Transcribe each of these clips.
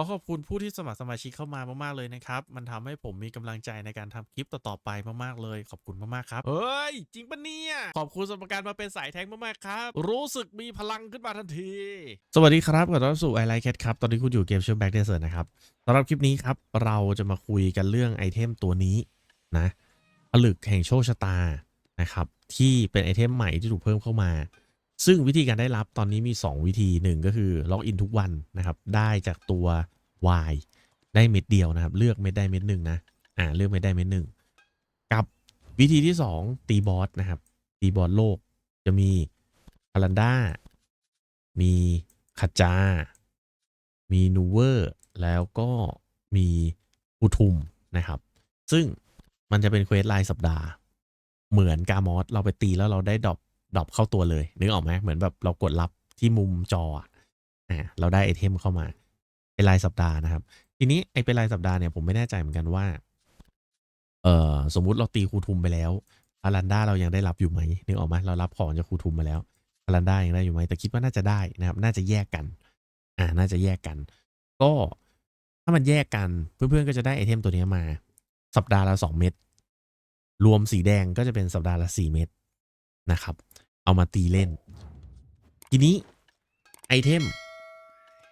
ขอขอบคุณผู้ที่สมัครสมาชิกเข้ามามากๆเลยนะครับ มันทำให้ผมมีกำลังใจในการทำคลิปต่อๆไปมากๆเลย ขอบคุณมากๆครับ เฮ้ย จริงปะเนี่ย ขอบคุณสำหรับการมาเป็นสายแทงมากๆครับ รู้สึกมีพลังขึ้นมาทันที สวัสดีครับขอต้อนรับสู่ไอไลท์แคทครับ ตอนนี้คุณอยู่เกมเชื่อมแบ็กเดซอร์นะครับสำหรับคลิปนี้ครับ เราจะมาคุยกันเรื่องไอเทมตัวนี้นะผลึกแห่งโชคชะตานะครับที่เป็นไอเทมใหม่ที่ถูกเพิ่มเข้ามา ซึ่งวิธีการได้รับตอนนี้มี 2 วิธีหนึ่งก็คือล็อกอินทุกวันนะครับ ได้จากตัว Y ได้เม็ดเดียวนะครับ เลือกเม็ดได้เม็ดหนึ่งนะอ่าเลือกเม็ดได้เม็ดหนึ่งกับวิธีที่ 2 ตีบอสนะครับตีบอสโลกจะมีพารันด้ามีคาจา มีนูเวอร์ แล้วก็มีอุทุมนะครับ ซึ่งมันจะเป็นเควสรายสัปดาห์ เหมือนกามอสเราไปตีแล้วเราได้ดรอป ดรอปเข้าตัวเลย นึกออกไหมเหมือนแบบเรากดรับที่มุมจออ่าเราได้ไอเทมเข้ามา เป็นรายสัปดาห์นะครับ ทีนี้ไอเป็นรายสัปดาห์เนี่ยผมไม่แน่ใจเหมือนกันว่า เออสมมุติเราตีครูทุมไปแล้วอารันด้าเรายังได้รับอยู่ไหมนึกออกไหมเรารับของจากครูทุมมาแล้วอารันด้ายังได้อยู่ไหมแต่คิดว่าน่าจะได้นะครับ น่าจะแยกกัน อ่า น่าจะแยกกัน ก็ถ้ามันแยกกันเพื่อนๆก็จะได้ไอเทมตัวนี้มา สัปดาห์ละสองเม็ดรวมสีแดงก็จะเป็นสัปดาห์ละสี่เม็ดนะครับ เอามาตีเล่น ทีนี้ไอเทม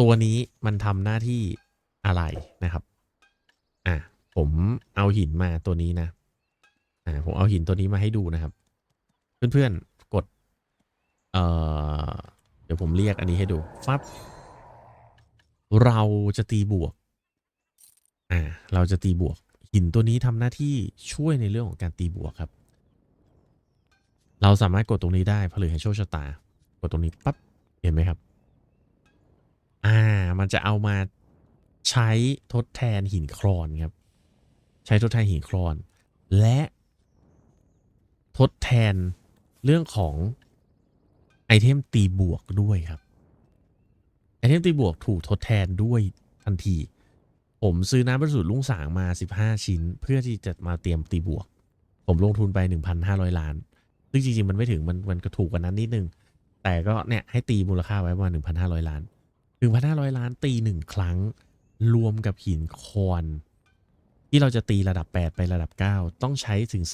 ตัวนี้มันทำหน้าที่อะไรนะครับ อะผมเอาหินมาตัวนี้นะ อ่า ผมเอาหินตัวนี้มาให้ดูนะครับ เพื่อนๆ กด เอ่อ เดี๋ยวผมเรียกอันนี้ให้ดู ฟับ เราจะตีบวก อ่า เราจะตีบวก หินตัวนี้ทำหน้าที่ช่วยในเรื่องของการตีบวกครับ เราสามารถกดตรงนี้ได้ผลึกแห่งโชคชะตา กดตรงนี้ปั๊บเห็นไหมครับ อ่า มันจะเอามาใช้ทดแทนหินคลอนครับ ใช้ทดแทนหินคลอน และทดแทนเรื่องของไอเทมตีบวกด้วยครับ ไอเทมตีบวกถูกทดแทนด้วยทันที ผมซื้อน้ำบริสุทธ์ลุงสางมา 15 ชิ้น เพื่อที่จะมาเตรียมตีบวก ผมลงทุนไป 1,500 ล้าน ซึ่งจริงๆ มันไม่ถึงมันมันก็ถูกกว่านั้นนิดนึง แต่ก็เนี่ยให้ตีมูลค่าไว้ประมาณ1,500ล้าน1,500ล้านตีหนึ่งครั้ง รวมกับหินคอนที่เราจะตีระดับ 8 ไประดับ 9 ต้องใช้ถึง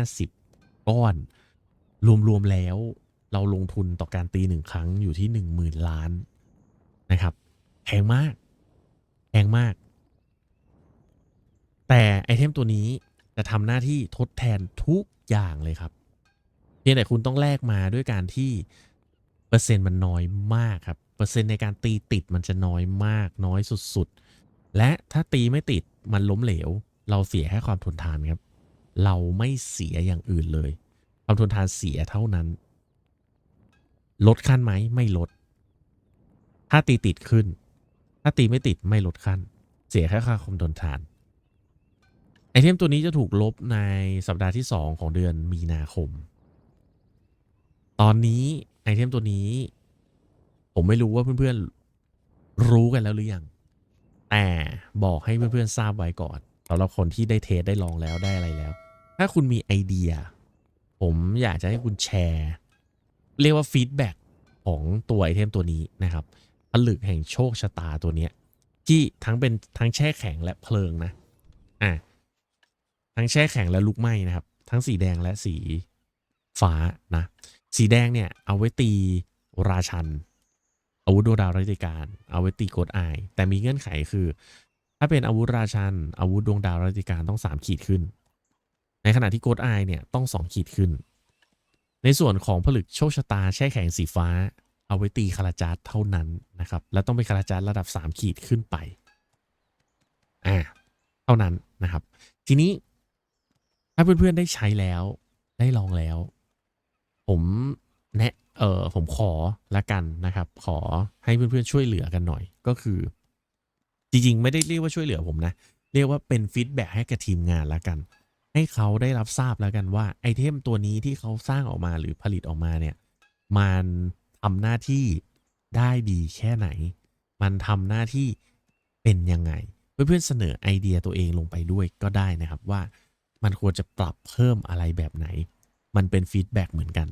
2,850 ก้อน รวม ๆ แล้วเราลงทุนต่อการตีหนึ่งครั้งอยู่ที่ 10,000 ล้านนะครับแพงมากแพงมาก แต่ไอเทมตัวนี้ จะทำหน้าที่ทดแทนทุกอย่างเลยครับ เพียงแต่คุณต้องแลกมาด้วยการที่เปอร์เซ็นต์มันน้อยมากครับ เปอร์เซ็นต์ในการตีติดมันจะน้อยมากน้อยสุดๆ และถ้าตีไม่ติดมันล้มเหลว เราเสียแค่ความทนทานครับ เราไม่เสียอย่างอื่นเลย ความทนทานเสียเท่านั้น ลดขั้นไหมไม่ลด ถ้าตีติดขึ้น ถ้าตีไม่ติดไม่ลดขั้น เสียแค่ค่าความทนทาน ไอเทมตัวนี้จะถูกลบในสัปดาห์ที่ 2 ของเดือนมีนาคม ตอนนี้ไอเทมตัวนี้ ผมไม่รู้ว่าเพื่อนๆรู้กันแล้วหรือยัง แต่บอกให้เพื่อนๆทราบไว้ก่อนสำหรับคนที่ได้เทสได้ลองแล้วได้อะไรแล้ว ถ้าคุณมีไอเดีย ผมอยากจะให้คุณแชร์ เรียกว่าฟีดแบ็กของตัวไอเทมตัวนี้นะครับผลึกแห่งโชคชะตาตัวเนี้ยที่ทั้งเป็นทั้งแช่แข็งและเพลิงนะ อะ ทั้งแช่แข็งและลุกไหม้นะครับ ทั้งสีแดงและสีฟ้านะ สีแดงเนี่ยเอาไว้ตีราชันอาวุธดวงดาวราชการ เอาไว้ตีโกดอาย แต่มีเงื่อนไขคือ ถ้าเป็นอาวุธราชันอาวุธดวงดาวราชการต้อง 3 ขีดขึ้น ในขณะที่โกดอายเนี่ยต้อง 2 ขีดขึ้น ในส่วนของผลึกโชคชะตาแช่แข็งสีฟ้า เอาไว้ตีคาราจาร์เท่านั้นนะครับ และต้องเป็นคาราจาร์ระดับ 3 ขีดขึ้นไปอ่าเท่านั้นนะครับ ทีนี้ ถ้าเพื่อนๆได้ใช้แล้ว ได้ลองแล้ว ผมแนะเออผมขอละกันนะครับ ขอให้เพื่อนๆช่วยเหลือกันหน่อย ก็คือ จริงๆ ไม่ได้เรียกว่าช่วยเหลือผมนะ เรียกว่าเป็นฟีดแบ็กให้กับทีมงานละกัน ให้เขาได้รับทราบแล้วกันว่าไอเทมตัวนี้ที่เขาสร้างออกมาหรือผลิตออกมาเนี่ย มันทำหน้าที่ได้ดีแค่ไหน มันทำหน้าที่เป็นยังไง เพื่อนๆเสนอไอเดียตัวเองลงไปด้วยก็ได้นะครับว่า มันควรจะปรับเพิ่มอะไรแบบไหน มันเป็นฟีดแบ็กเหมือนกัน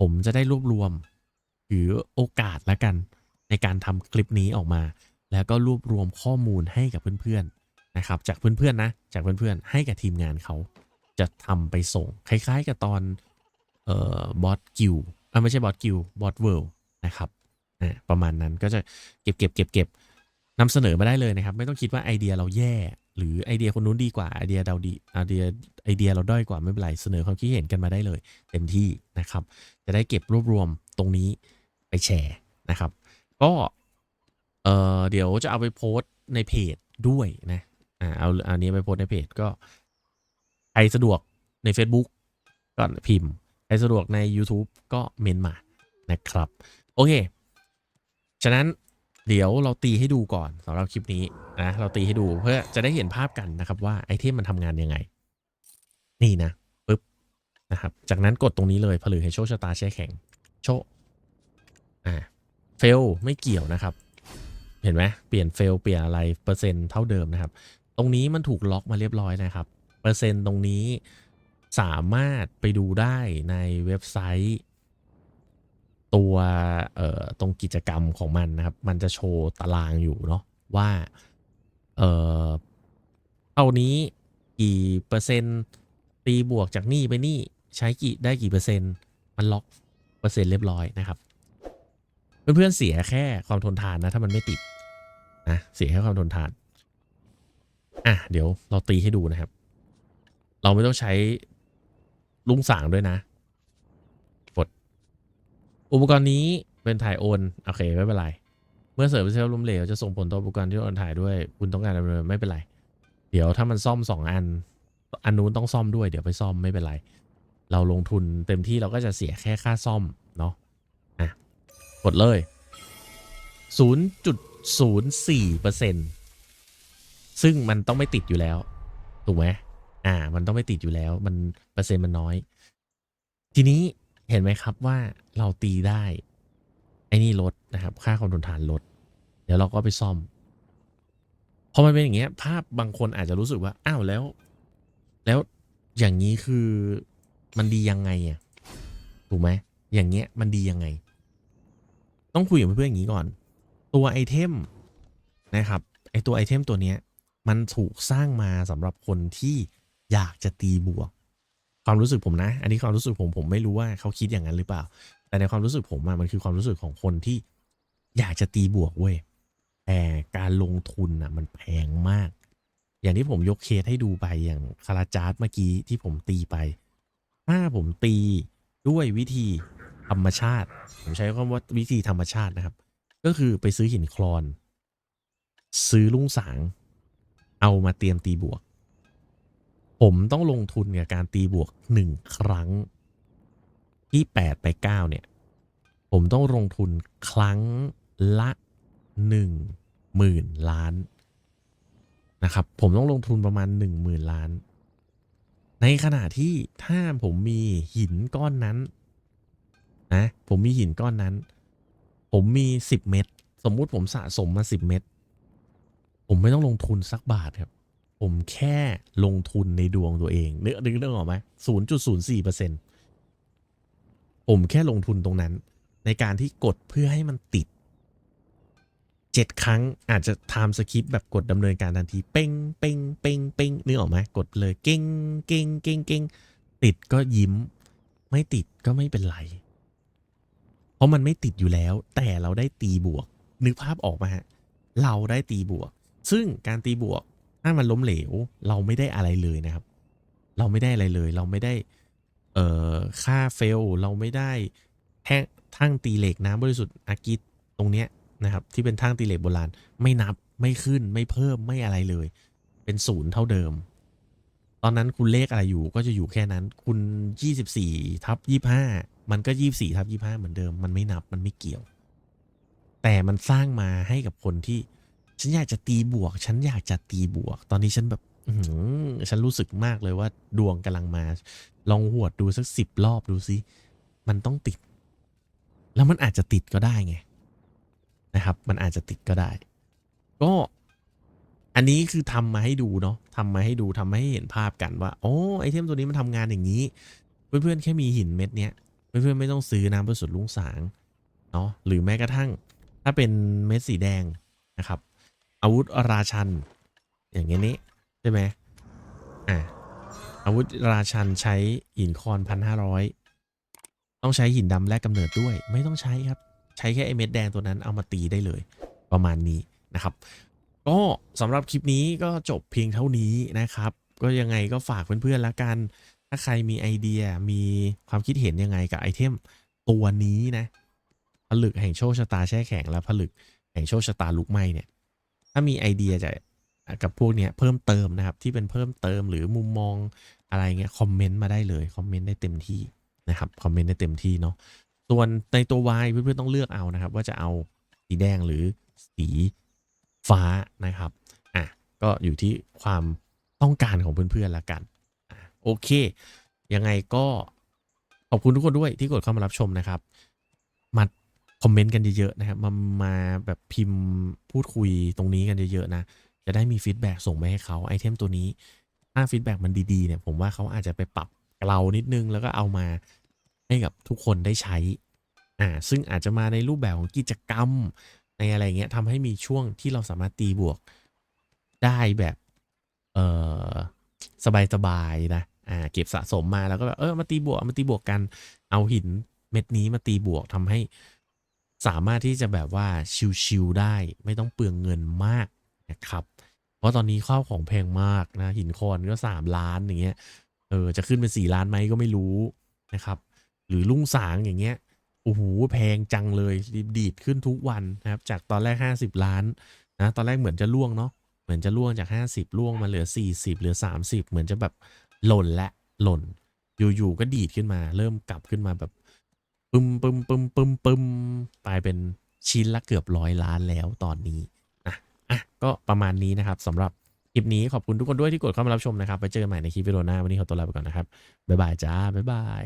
ผมจะได้รวบรวมหรือโอกาสละกัน ในการทำคลิปนี้ออกมา แล้วก็รวบรวมข้อมูลให้กับเพื่อนๆนะครับ จากเพื่อนๆนะ จากเพื่อนๆให้กับทีมงานเขาจะทำไปส่งคล้ายๆกับตอนเอ่อบอสกิวอ่าไม่ใช่บอสกิวบอสเวิลด์นะครับประมาณนั้นก็จะเก็บเก็บเก็บเก็บนำเสนอมาได้เลยนะครับ ไม่ต้องคิดว่าไอเดียเราแย่ หรือไอเดียคนนู้นดีกว่าไอเดียเราดีไอเดียไอเดียเราด้อยกว่าไม่เป็นไรเสนอความคิดเห็นกันมาได้เลย เต็มที่นะครับ จะได้เก็บรวบรวมตรงนี้ไปแชร์นะครับ ก็เออเดี๋ยวจะเอาไปโพสต์ในเพจด้วยนะอ่าเอาอันนี้ไปโพสต์ในเพจก็ใครสะดวกใน Facebook ก็พิมพ์ใครสะดวกใน YouTube ก็เมนมานะครับ โอเค ฉะนั้น เดี๋ยวเราตีให้ดูก่อนสำหรับคลิปนี้นะเราตีให้ดูเพื่อจะได้เห็นภาพกันนะครับว่าไอเทมมันทำงานยังไง นี่นะปึ๊บนะครับ จากนั้นกดตรงนี้เลยผลึกให้โชคชะตาแช่แข็ง โชคอ่าเฟลไม่เกี่ยวนะครับ เห็นไหมเปลี่ยนเฟลเปลี่ยนอะไรเปอร์เซ็นต์เท่าเดิมนะครับ ตรงนี้มันถูกล็อกมาเรียบร้อยนะครับ เปอร์เซ็นต์ตรงนี้สามารถไปดูได้ในเว็บไซต์ ตัวเอ่อตรงกิจกรรมของมันนะครับ มันจะโชว์ตารางอยู่เนาะว่าเอ่อเท่านี้กี่เปอร์เซ็นต์ตีบวกจากนี่ไปนี่ใช้กี่ได้กี่เปอร์เซ็นต์ มันล็อกเปอร์เซ็นต์เรียบร้อยนะครับ เพื่อนๆเสียแค่ความทนทานนะ ถ้ามันไม่ติดนะเสียแค่ความทนทานอะเดี๋ยวเราตีให้ดูนะครับ เราไม่ต้องใช้ลุงสางด้วยนะ อุปกรณ์นี้เป็นถ่ายโอน โอเค ไม่เป็นไร เมื่อเสิร์ฟเซลล์ล้มเหลวจะส่งผลต่ออุปกรณ์ที่โอนถ่ายด้วย คุณต้องการดำเนินไม่เป็นไร เดี๋ยวถ้ามันซ่อมสองอัน อันนู้นต้องซ่อมด้วย เดี๋ยวไปซ่อมไม่เป็นไร เราลงทุนเต็มที่เราก็จะเสียแค่ค่าซ่อมเนาะ อะ กดเลย 0.04%ซึ่งมันต้องไม่ติดอยู่แล้ว ถูกไหมอ่า มันต้องไม่ติดอยู่แล้ว มันเปอร์เซ็นต์มันน้อย ทีนี้ เห็นไหมครับว่าเราตีได้ไอ้นี่ลดนะครับ ค่าความทนทานลด เดี๋ยวเราก็ไปซ่อมพอมันเป็นอย่างเงี้ย ภาพบางคนอาจจะรู้สึกว่าอ้าวแล้ว แล้วอย่างนี้คือมันดียังไงอะถูกไหมอย่างเงี้ยมันดียังไง ต้องคุยกับเพื่อนๆอย่างนี้ก่อน ตัวไอเทมนะครับไอตัวไอเทมตัวเนี้ย มันถูกสร้างมาสำหรับคนที่อยากจะตีบวก ความรู้สึกผมนะ อันนี้ความรู้สึกผมผมไม่รู้ว่าเขาคิดอย่างนั้นหรือเปล่า แต่ในความรู้สึกผมอะมันคือความรู้สึกของคนที่อยากจะตีบวกเว้ยแต่การลงทุนอะมันแพงมาก อย่างที่ผมยกเคสให้ดูไปอย่างคาราจาร์ดเมื่อกี้ที่ผมตีไป ถ้าผมตีด้วยวิธีธรรมชาติ ผมใช้คำว่าวิธีธรรมชาตินะครับ ก็คือไปซื้อหินคลอน ซื้อลุงสาง เอามาเตรียมตีบวก ผมต้องลงทุนกับการตีบวกหนึ่งครั้ง ที่แปดไปเก้าเนี่ย ผมต้องลงทุนครั้งละหนึ่งหมื่นล้านนะครับ ผมต้องลงทุนประมาณหนึ่งหมื่นล้าน ในขณะที่ถ้าผมมีหินก้อนนั้นนะผมมีหินก้อนนั้น ผมมีสิบเม็ดสมมุติผมสะสมมาสิบเม็ดผมไม่ต้องลงทุนสักบาทครับ ผมแค่ลงทุนในดวงตัวเองนึกนึกเรื่องออกไหมศูนย์จุดศูนย์สี่เปอร์เซ็นผมแค่ลงทุนตรงนั้น ในการที่กดเพื่อให้มันติดเจ็ดครั้งอาจจะไทม์สคริปแบบกดดำเนินการทันที เป้งเป้งเป้งเป้งนึกออกไหมกดเลยเก้งเก้งเก้งเก้งติดก็ยิ้ม ไม่ติดก็ไม่เป็นไร เพราะมันไม่ติดอยู่แล้ว แต่เราได้ตีบวก นึกภาพออกมาฮะ เราได้ตีบวก ซึ่งการตีบวก ถ้ามันล้มเหลว เราไม่ได้อะไรเลยนะครับ เราไม่ได้อะไรเลย เราไม่ได้ เอ่อค่าเฟล เราไม่ได้แท่งทั้งตีเหล็กน้ำบริสุทธิ์อากิตตรงเนี้ยนะครับ ที่เป็นทั้งตีเหล็กโบราณ ไม่นับไม่ขึ้นไม่เพิ่มไม่อะไรเลย เป็นศูนย์เท่าเดิม ตอนนั้นคุณเลขอะไรอยู่ก็จะอยู่แค่นั้น คุณ 24ทับ25 มันก็ 24ทับ25 เหมือนเดิม มันไม่นับมันไม่เกี่ยว แต่มันสร้างมาให้กับคนที่ ฉันอยากจะตีบวก ฉันอยากจะตีบวก ตอนนี้ฉันแบบอื้อหือฉันรู้สึกมากเลยว่าดวงกำลังมา ลองหวดดูสักสิบรอบดูสิมันต้องติด แล้วมันอาจจะติดก็ได้ไง นะครับ มันอาจจะติดก็ได้ ก็ อันนี้คือทำมาให้ดูเนาะทำมาให้ดูทำมาให้เห็นภาพกันว่า โอ้ไอเทมตัวนี้มันทำงานอย่างนี้ เพื่อนๆแค่มีหินเม็ดเนี้ย เพื่อนๆไม่ต้องซื้อน้ำประสุดลุงสาง เนาะ หรือแม้กระทั่ง ถ้าเป็นเม็ดสีแดงนะครับ อาวุธราชัน อย่างเงี้ยนี้ใช่ไหมอะอาวุธราชันใช้หินคอนพันห้าร้อยต้องใช้หินดำแลกกำเนิดด้วย ไม่ต้องใช้ครับ ใช้แค่ไอเม็ดแดงตัวนั้นเอามาตีได้เลย ประมาณนี้นะครับ ก็สำหรับคลิปนี้ก็จบเพียงเท่านี้นะครับ ก็ยังไงก็ฝากเพื่อนๆและกัน ถ้าใครมีไอเดียมีความคิดเห็นยังไงกับไอเทมตัวนี้นะผลึกแห่งโชคชะตาแช่แข็งและผลึกแห่งโชคชะตาลุกไหมเนี่ย ถ้ามีไอเดียจะกับพวกเนี้ยเพิ่มเติมนะครับ ที่เป็นเพิ่มเติมหรือมุมมองอะไรเงี้ยคอมเมนต์มาได้เลยคอมเมนต์ได้เต็มที่นะครับคอมเมนต์ได้เต็มที่เนาะส่วนในตัว Y เพื่อนๆต้องเลือกเอานะครับ ว่าจะเอาสีแดงหรือสีฟ้านะครับอะก็อยู่ที่ความต้องการของเพื่อนๆละกันอโอเค ยังไงก็ขอบคุณทุกคนด้วยที่กดเข้ามารับชมนะครับ มา คอมเมนต์กันเยอะๆนะครับ มามาแบบพิมพ์พูดคุยตรงนี้กันเยอะๆนะ จะได้มีฟีดแบ็กส่งไปให้เขาไอเทมตัวนี้ ถ้าฟีดแบ็กมันดีๆเนี่ย ผมว่าเขาอาจจะไปปรับเกลานิดนึง แล้วก็เอามาให้กับทุกคนได้ใช้ อ่า ซึ่งอาจจะมาในรูปแบบของกิจกรรม ในอะไรเงี้ยทำให้มีช่วงที่เราสามารถตีบวกได้แบบ เออสบายๆนะ อ่า เก็บสะสมมาแล้วก็แบบ เออ มาตีบวก มาตีบวกกัน เอาหินเม็ดนี้มาตีบวกทำให้ สามารถที่จะแบบว่าชิวๆได้ไม่ต้องเปลืองเงินมากนะครับ เพราะตอนนี้ข้าวของแพงมากนะหินคอนก็สามล้านอย่างเงี้ยเออจะขึ้นเป็นสี่ล้านไหมก็ไม่รู้นะครับ หรือลุงสางอย่างเงี้ยโอ้โหแพงจังเลยดีดขึ้นทุกวันนะครับ จากตอนแรก 50 ล้านนะตอนแรกเหมือนจะล่วงเนาะเหมือนจะล่วงจาก 50ล่วงมาเหลือ 40เหลือ 30 เหมือนจะแบบหล่นและหล่นอยู่ๆก็ดีดขึ้นมา เริ่มกลับขึ้นมาแบบ ปึมปึมปึมปึมปึมไปเป็นชิ้นละเกือบร้อยล้านแล้วตอนนี้นะอะก็ประมาณนี้นะครับสำหรับคลิปนี้ขอบคุณทุกคนด้วยที่กดเข้ามารับชมนะครับไปเจอกันใหม่ในคลิปวิดีโอหน้าวันนี้ขอตัวลาไปก่อนนะครับบ๊ายบายจ้าบ๊ายบาย